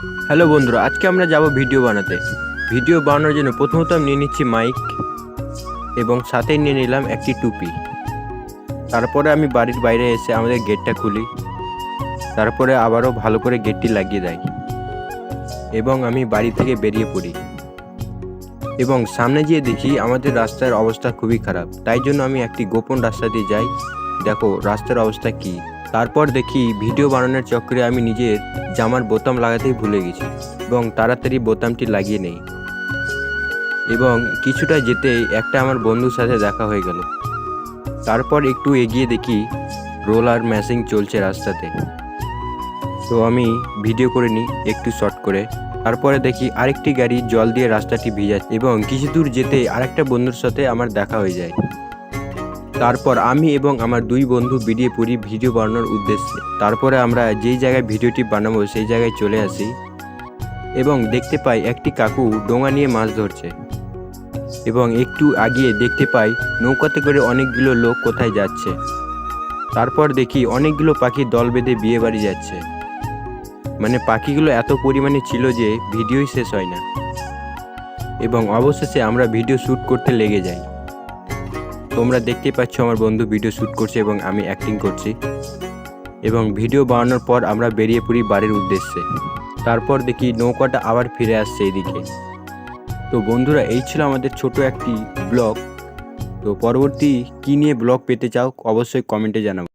Hello বন্ধুরা, আজকে আমরা যাব ভিডিও বানাতে। ভিডিও বানানোর জন্য প্রথমত আমি নিয়ে নিচ্ছি মাইক এবং সাথে নিয়ে নিলাম একটি টুপি। তারপরে আমি বাড়ির বাইরে এসে আমাদের গেটটা খুলি। তারপরে আবারও ভালো করে গেটটি লাগিয়ে দেয়। এবং আমি বাড়ি থেকে বেরিয়ে পড়ি। এবং সামনে গিয়ে দেখি আমাদের রাস্তার অবস্থা খুবই খারাপ। তাই জন্য আমি একটি গোপন রাস্তা দিয়ে যাই। দেখো, রাস্তার অবস্থা কি? তারপর দেখি ভিডিও বানানোর চক্রে আমি নিজের জামার বোতাম লাগাতেই ভুলে গেছি এবং তাড়াতাড়ি বোতামটি লাগিয়ে নেই। এবং কিছুটা যেতেই একটা আমার বন্ধুর সাথে দেখা হয়ে গেল। তারপর একটু এগিয়ে দেখি রোলার ম্যাশিং চলছে রাস্তাতে। তো আমি ভিডিও করে নিই একটু শর্ট করে। তারপরে দেখি আরেকটি গাড়ি জল দিয়ে রাস্তাটি ভিজাচ্ছে এবং কিছু দূর যেতেই আরেকটা বন্ধুর সাথে আমার দেখা হয়ে যায়। তারপর আমি এবং আমার দুই বন্ধু বেরিয়ে পড়ি ভিডিও বানানোর উদ্দেশ্যে। তারপরে আমরা যেই জায়গায় ভিডিওটি বানাবো সেই জায়গায় চলে আসি এবং দেখতে পাই একটি কাকু ডোঙা নিয়ে মাছ ধরছে এবং একটু আগিয়ে দেখতে পাই নৌকাতে করে অনেকগুলো লোক কোথায় যাচ্ছে। তারপর দেখি অনেকগুলো পাখি দল বেঁধে বিয়ে বাড়ি যাচ্ছে। মানে পাখিগুলো এত পরিমাণে ছিল যে ভিডিওই শেষ হয় না। এবং অবশেষে আমরা ভিডিও শ্যুট করতে লেগে যাই। তোমরা দেখতে পাচ্ছ আমার বন্ধু ভিডিও শ্যুট করছে এবং আমি অ্যাক্টিং করছি। এবং ভিডিও বানানোর পর আমরা বেরিয়ে পড়ি বাড়ির উদ্দেশ্যে। তারপর দেখি নৌকাটা আবার ফিরে আসছে এদিকে তো বন্ধুরা, এই ছিল আমাদের ছোট একটি ব্লগ। তো পরবর্তী কী নিয়ে ব্লগ পেতে চাও, অবশ্যই কমেন্টে জানাব